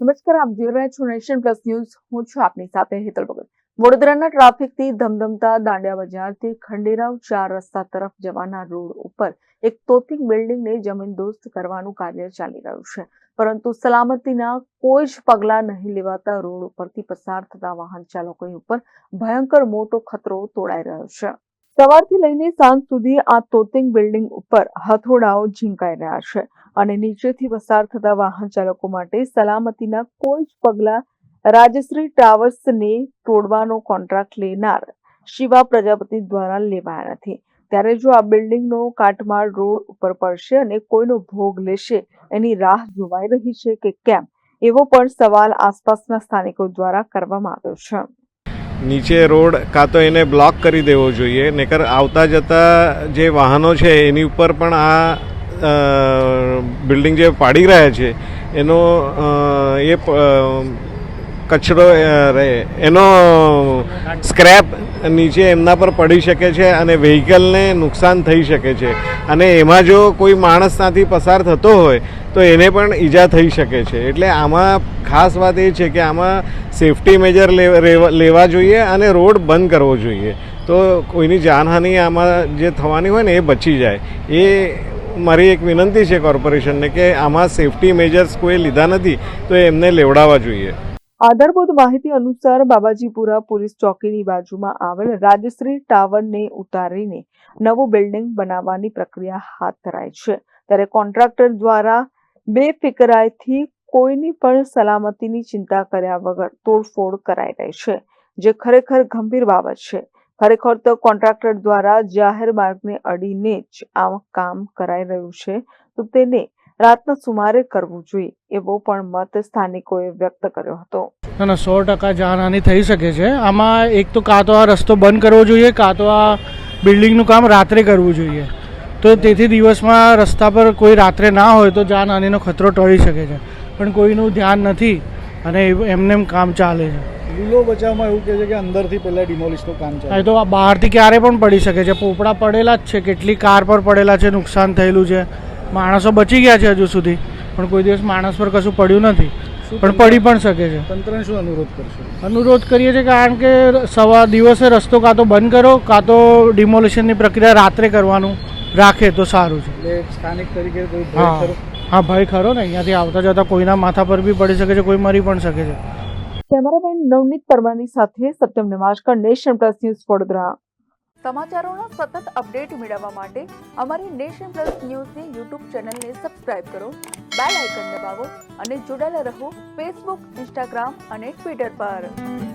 નમસ્કાર, આપ જોઈ રહ્યા છો નેશન પ્લસ ન્યૂઝ. હું છું આપની સાથે હેતલ ભગત. વડોદરાના ટ્રાફિકથી ધમધમતા દાંડિયા બજારથી ખંડેરાવ ચાર રસ્તા તરફ જવાના રોડ ઉપર એક તોતિંગ બિલ્ડિંગને જમીનદોસ્ત કરવાનું કાર્ય ચાલી રહ્યું છે. પરંતુ સલામતીના કોઈ જ પગલાં નહીં લેવાતા રોડ ઉપરથી પસાર થતા વાહન ચાલકોની ઉપર ભયંકર મોટો ખતરો તોડાઈ રહ્યો છે. સવારથી લઈને સાંજ સુધી આ તોતિંગ બિલ્ડિંગ ઉપર હથોડાઓ ઝીંકાઈ રહ્યા છે અને નીચેથી પસાર થતા વાહન ચાલકો માટે સલામતીના કોઈ જ પગલા રાજશ્રી ટ્રાવર્સને તોડવાનો કોન્ટ્રાક્ટ લેનાર શિવા પ્રજાપતિ દ્વારા લેવાયા નથી. ત્યારે જો આ બિલ્ડિંગનો કાટમાળ રોડ ઉપર પડશે અને કોઈનો ભોગ લેશે, એની રાહ જોવાઈ રહી છે કે કેમ, એવો પણ સવાલ આસપાસના સ્થાનિકો દ્વારા કરવામાં આવ્યો છે. નીચે રોડ કાં તો એને બ્લોક કરી દેવો જોઈએ, નહીતર આવતા જતા જે વાહનો છે એની ઉપર પણ આ બિલ્ડિંગ જે પાડી રહ્યા છે, એનો એ કચરો રહે એનો સ્ક્રેપ નીચે એમના પર પડી શકે છે અને વ્હીકલને નુકસાન થઈ શકે છે. અને એમાં જો કોઈ માણસ ત્યાંથી પસાર થતો હોય તો એને પણ ઈજા થઈ શકે છે. એટલે આમાં ખાસ વાત એ છે કે આમાં સેફટી મેજર લેવા જોઈએ અને રોડ બંધ કરવો જોઈએ. તો કોઈની જાનહાનિ આમાં જે થવાની હોય ને એ બચી જાય. એ મારી એક વિનંતી છે કોર્પોરેશનને કે આમાં સેફટી મેજર્સ કોઈ લીધા નથી, તો એમને લેવડાવવા જોઈએ. આધારભૂત માહિતી અનુસાર બાબાજીપુરા પોલીસ ચોકીની બાજુમાં આવેલ રાજશ્રી ટાવરને ઉતારીને નવું બિલ્ડિંગ બનાવવાની પ્રક્રિયા હાથ ધરાઈ છે. ત્યારે કોન્ટ્રાક્ટર દ્વારા બેફિકરાઈથી કોઈની પણ સલામતીની ચિંતા કર્યા વગર તોડફોડ કરાઈ રહી છે, જે ખરેખર ગંભીર બાબત છે. ખરેખર તો કોન્ટ્રાક્ટર દ્વારા જાહેર માર્ગને અડીને જ આ કામ કરાઈ રહ્યું છે, તો તેને રાતના સુમારે કરવું જોઈએ, એવો પણ મત સ્થાનિકોએ વ્યક્ત કર્યો હતો. ના ના, સો ટકા જાનહાની થઈ શકે છે. આમાં એક તો કાં તો આ રસ્તો બંધ કરવો જોઈએ, કાં તો આ બિલ્ડિંગનું કામ રાત્રે કરવું જોઈએ. તો તેથી દિવસમાં રસ્તા પર કોઈ રાત્રે ના હોય તો જાનહાનિનો ખતરો ટળી શકે છે. પણ કોઈનું ધ્યાન નથી અને એમને એમ કામ ચાલે છે. લીલો બચાવમાં એવું કહે છે કે અંદરથી પહેલાં ડિમોલિશનું કામ ચાલે. તો આ બહારથી ક્યારે પણ પડી શકે છે. પોપડા પડેલા જ છે કેટલી કાર પર પડેલા છે નુકસાન થયેલું છે. માણસો બચી ગયા છે હજુ સુધી પણ કોઈ દિવસ માણસ પર કશું પડ્યું નથી. પણ પડી પણ શકે છે. તંત્રને શું અનુરોધ કરશો? અનુરોધ કરીએ છીએ કારણ કે સવાર દિવસે રસ્તો કાં તો બંધ કરો કાં તો ડિમોલિશનની પ્રક્રિયા રાત્રે કરવાનું. રાખે તો સારું છે. એટલે સ્થાનિક તરીકે કોઈ ભય હા. ખરો? હા ભય ખરો ને. અહીંયાથી આવતા જતા કોઈના માથા પર બી પડી શકે છે કોઈ મરી પણ શકે છે. કેમેરામેન નવનીત પરમારની સાથે Satyam Nivaskar nation plus news Vadodara. સમાચારોના સતત અપડેટ મેળવવા માટે અમારી નેશન પ્લસ ન્યૂઝની યુટ્યુબ ચેનલને સબસ્ક્રાઇબ કરો બેલ આઇકન દબાવો અને જોડાયેલા રહો ફેસબુક ઇન્સ્ટાગ્રામ અને ટ્વિટર પર.